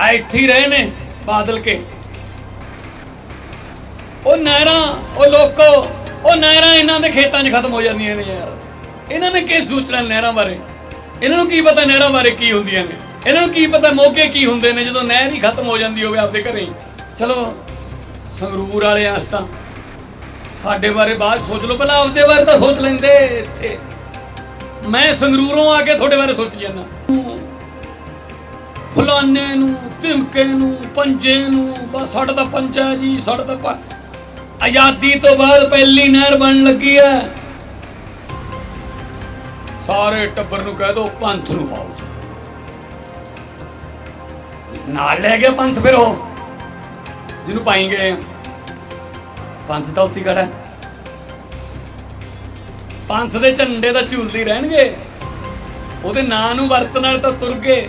ਆ ਇੱਥੇ ਹੀ ਰਹੇ ਨੇ ਬਾਦਲ ਕੇ। ਉਹ ਨਹਿਰਾਂ, ਉਹ ਲੋਕੋ, ਉਹ ਨਹਿਰਾਂ ਇਹਨਾਂ ਦੇ ਖੇਤਾਂ 'ਚ ਖਤਮ ਹੋ ਜਾਂਦੀਆਂ ਨੇ ਯਾਰ। ਇਹਨਾਂ ਨੇ ਕੀ ਸੋਚਣਾ ਨਹਿਰਾਂ ਬਾਰੇ? ਇਹਨਾਂ ਨੂੰ ਕੀ ਪਤਾ ਨਹਿਰਾਂ ਬਾਰੇ ਕੀ ਹੁੰਦੀਆਂ ਨੇ? ਇਹਨਾਂ ਨੂੰ ਕੀ ਪਤਾ ਮੋਗੇ ਕੀ ਹੁੰਦੇ ਨੇ ਜਦੋਂ ਨਹਿਰ ਹੀ ਖਤਮ ਹੋ ਜਾਂਦੀ ਹੋਵੇ ਆਪਦੇ ਘਰੇ ਹੀ। ਚਲੋ, ਸੰਗਰੂਰ ਵਾਲੇ ਆਸ ਤਾਂ। ਸਾਡੇ ਬਾਰੇ ਬਾਅਦ ਸੋਚ ਲਓ ਪਹਿਲਾਂ ਆਪਦੇ ਬਾਰੇ ਤਾਂ ਸੋਚ ਲੈਂਦੇ ਇੱਥੇ। ਮੈਂ ਸੰਗਰੂਰੋਂ ਆ ਕੇ ਤੁਹਾਡੇ ਬਾਰੇ ਸੋਚੀ ਜਾਂਦਾ। ਫਲਾਨੇ ਨੂੰ, ਧਮਕੇ ਨੂੰ, ਪੰਜੇ ਨੂੰ, ਬਸ ਸਾਡਾ ਤਾਂ ਪੰਜਾ ਜੀ, ਸਾਡਾ ਤਾਂ ਪ- ਆਜ਼ਾਦੀ ਤੋਂ ਬਾਅਦ ਪਹਿਲੀ ਨਹਿਰ ਬਣ ਲੱਗੀ ਹੈ। ਸਾਰੇ ਟੱਬਰ ਨੂੰ ਕਹਿ ਦੋ, ਪੰਥ ਨੂੰ ਪਾਓ ਨਾਲ ਲੈ ਗਿਆ ਪੰਥ ਫਿਰ ਉਹ, ਜਿਹਨੂੰ ਪਾਈ ਗਏ ਪੰਥ ਤਾਂ ਉੱਥੇ ਖੜਾ ਪੰਥ ਦੇ ਝੰਡੇ ਤਾਂ ਝੂਲਦੇ ਰਹਿਣਗੇ। ਉਹਦੇ ਨਾਂ ਨੂੰ ਵਰਤਣ ਨਾਲ ਤਾਂ ਤੁਰ ਗਏ।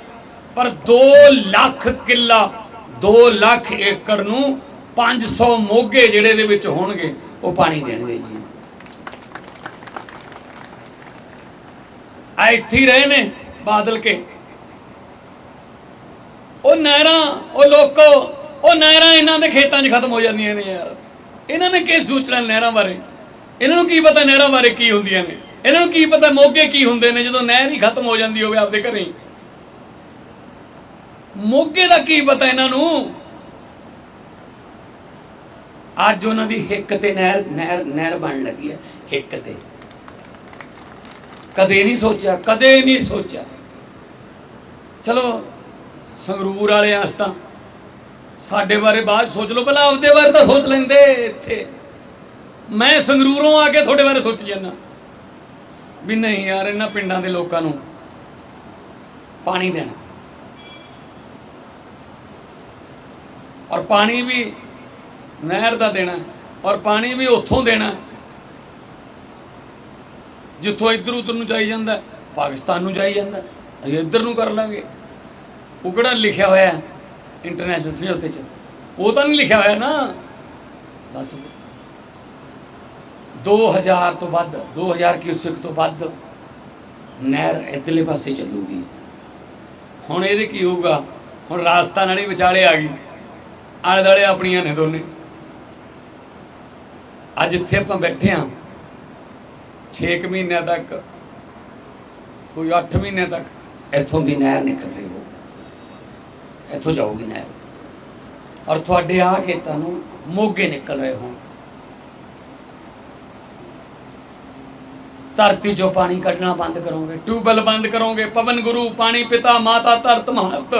ਪਰ 2 ਲੱਖ ਕਿੱਲਾ 2 ਲੱਖ ਏਕੜ ਨੂੰ 500 ਮੋਗੇ ਜਿਹੜੇ ਦੇ ਵਿੱਚ ਹੋਣਗੇ, ਉਹ ਪਾਣੀ ਦੇਣਗੇ ਜੀ। ਆ ਇੱਥੇ ਰਹੇ ਨੇ ਬਾਦਲ ਕੇ। ਉਹ ਨਹਿਰਾਂ, ਉਹ ਲੋਕੋ, ਉਹ ਨਹਿਰਾਂ ਇਹਨਾਂ ਦੇ ਖੇਤਾਂ 'ਚ ਖਤਮ ਹੋ ਜਾਂਦੀਆਂ ਨੇ ਯਾਰ। ਇਹਨਾਂ ਨੇ ਕੀ ਸੋਚਣਾ ਨਹਿਰਾਂ ਬਾਰੇ? ਇਹਨਾਂ ਨੂੰ ਕੀ ਪਤਾ ਨਹਿਰਾਂ ਬਾਰੇ ਕੀ ਹੁੰਦੀਆਂ ਨੇ? ਇਹਨਾਂ ਨੂੰ ਕੀ ਪਤਾ ਮੋਗੇ ਕੀ ਹੁੰਦੇ ਨੇ ਜਦੋਂ ਨਹਿਰ ਹੀ ਖਤਮ ਹੋ ਜਾਂਦੀ ਹੋਵੇ ਆਪਦੇ ਘਰੇ? ਮੋਗੇ ਦਾ ਕੀ ਪਤਾ ਇਹਨਾਂ ਨੂੰ? ਅੱਜ ਉਹਨਾਂ ਦੀ ਹਿੱਕ ਤੇ ਨਹਿਰ ਨਹਿਰ ਨਹਿਰ ਬਣ ਲੱਗੀ ਹੈ, ਹਿੱਕ ਤੇ। ਕਦੇ ਨਹੀਂ ਸੋਚਿਆ, ਕਦੇ ਨਹੀਂ ਸੋਚਿਆ। ਚਲੋ, ਸੰਗਰੂਰ ਵਾਲੇ ਆਸ ਤਾਂ ਸਾਡੇ ਬਾਰੇ ਬਾਅਦ ਸੋਚ ਲਓ ਪਹਿਲਾਂ ਆਪਦੇ ਬਾਰੇ ਤਾਂ ਸੋਚ ਲੈਂਦੇ ਇੱਥੇ। ਮੈਂ ਸੰਗਰੂਰੋਂ ਆ ਕੇ ਤੁਹਾਡੇ ਬਾਰੇ ਸੋਚ ਜਾਂਦਾ। ਵੀ ਨਹੀਂ ਯਾਰ, ਇਹਨਾਂ ਪਿੰਡਾਂ ਦੇ ਲੋਕਾਂ ਨੂੰ ਪਾਣੀ ਦੇਣਾ। ਔਰ ਪਾਣੀ ਵੀ ਨਹਿਰ ਦਾ ਦੇਣਾ ਔਰ ਪਾਣੀ ਵੀ ਉੱਥੋਂ ਦੇਣਾ ਜਿੱਥੋਂ ਇੱਧਰ ਉੱਧਰ ਨੂੰ ਜਾਈ ਜਾਂਦਾ ਪਾਕਿਸਤਾਨ ਨੂੰ ਜਾਈ ਜਾਂਦਾ ਅਸੀਂ ਇੱਧਰ ਨੂੰ ਕਰ ਲਾਂਗੇ। ਉਹ ਕਿਹੜਾ ਲਿਖਿਆ ਹੋਇਆ ਇੰਟਰਨੈਸ਼ਨਲ ਸਮਝੌਤੇ 'ਚ ਉਹ ਤਾਂ ਨਹੀਂ ਲਿਖਿਆ ਹੋਇਆ ਨਾ। ਬਸ। 2000 ਤੋਂ ਵੱਧ 2000 ਕਿਊਸਿਕ ਤੋਂ ਵੱਧ ਨਹਿਰ ਇੱਧਰਲੇ ਪਾਸੇ ਚੱਲੂਗੀ। ਹੁਣ ਇਹਦੇ ਕੀ ਹੋਊਗਾ? ਹੁਣ ਰਾਜਸਥਾਨ ਵਾਲੀ ਵਿਚਾਲੇ ਆ ਗਈ। ਆਲੇ ਦੁਆਲੇ ਆਪਣੀਆਂ ਨੇ ਦੋਨੇ। ਅੱਜ ਇੱਥੇ ਆਪਾਂ ਬੈਠੇ ਹਾਂ 6 ਮਹੀਨਿਆਂ ਤੱਕ ਕੋਈ 8 ਮਹੀਨਿਆਂ ਤੱਕ। ਇੱਥੋਂ ਦੀ ਨਹਿਰ ਨਿਕਲ ਰਹੀ ਹੋ ਇੱਥੋਂ ਜਾਊਗੀ ਨਹਿਰ। ਔਰ ਤੁਹਾਡੇ ਆ ਖੇਤਾਂ ਨੂੰ ਮੋਗੇ ਨਿਕਲ ਰਹੇ ਹੋਣ। ਧਰਤੀ 'ਚੋਂ ਪਾਣੀ ਕੱਢਣਾ ਬੰਦ ਕਰੋਗੇ। ਟਿਊਬਵੈੱਲ ਬੰਦ ਕਰੋਗੇ। ਪਵਨ ਗੁਰੂ ਪਾਣੀ ਪਿਤਾ ਮਾਤਾ ਧਰਤ ਮਹਤ।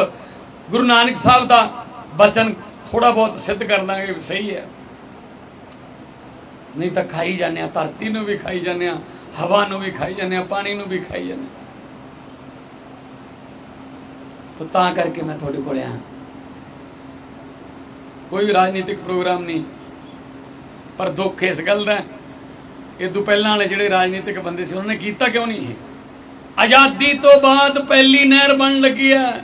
ਗੁਰੂ ਨਾਨਕ ਸਾਹਿਬ ਦਾ ਬਚਨ ਥੋੜਾ ਬਹੁਤ ਸਿੱਧ ਕਰ ਲਾਂਗੇ ਸਹੀ ਹੈ। ਨਹੀਂ ਤਾਂ ਖਾਈ ਜਾਂਦੇ ਆ ਧਰਤੀ ਨੂੰ ਵੀ ਖਾਈ ਜਾਂਦੇ ਆ ਹਵਾ ਨੂੰ ਵੀ ਖਾਈ ਜਾਂਦੇ ਆ ਪਾਣੀ ਨੂੰ ਵੀ ਖਾਈ ਜਾਂਦੇ ਹਾਂ। ਸੋ ਤਾਂ ਕਰਕੇ ਮੈਂ ਤੁਹਾਡੇ ਕੋਲ ਆਇਆ। ਕੋਈ ਰਾਜਨੀਤਿਕ ਪ੍ਰੋਗਰਾਮ ਨਹੀਂ। ਪਰ ਦੁੱਖ ਇਸ ਗੱਲ ਦਾ ਇਹ ਤੋਂ ਪਹਿਲਾਂ ਵਾਲੇ ਜਿਹੜੇ ਰਾਜਨੀਤਿਕ ਬੰਦੇ ਸੀ, ਉਹਨਾਂ ਨੇ ਕੀਤਾ ਕਿਉਂ ਨਹੀਂ ਆਜ਼ਾਦੀ ਤੋਂ ਬਾਅਦ ਪਹਿਲੀ ਨਹਿਰ ਬਣਨ ਲੱਗੀ ਹੈ।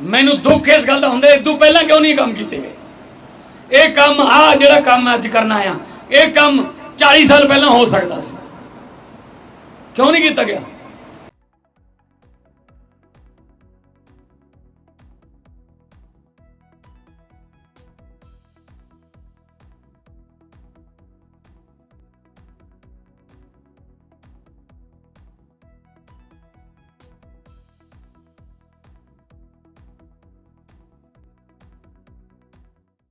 ਮੈਨੂੰ ਦੁੱਖ ਇਸ ਗੱਲ ਦਾ ਹੁੰਦਾ ਇਦੋਂ ਪਹਿਲਾਂ ਕਿਉਂ ਨਹੀਂ ਕੰਮ ਕੀਤੇ ਗਏ? ਇਹ ਕੰਮ ਆ ਜਿਹੜਾ ਕੰਮ ਅੱਜ ਕਰਨਾ ਆ ਇਹ ਕੰਮ 40 ਸਾਲ ਪਹਿਲਾਂ ਹੋ ਸਕਦਾ ਸੀ। ਕਿਉਂ ਨਹੀਂ ਕੀਤਾ ਗਿਆ?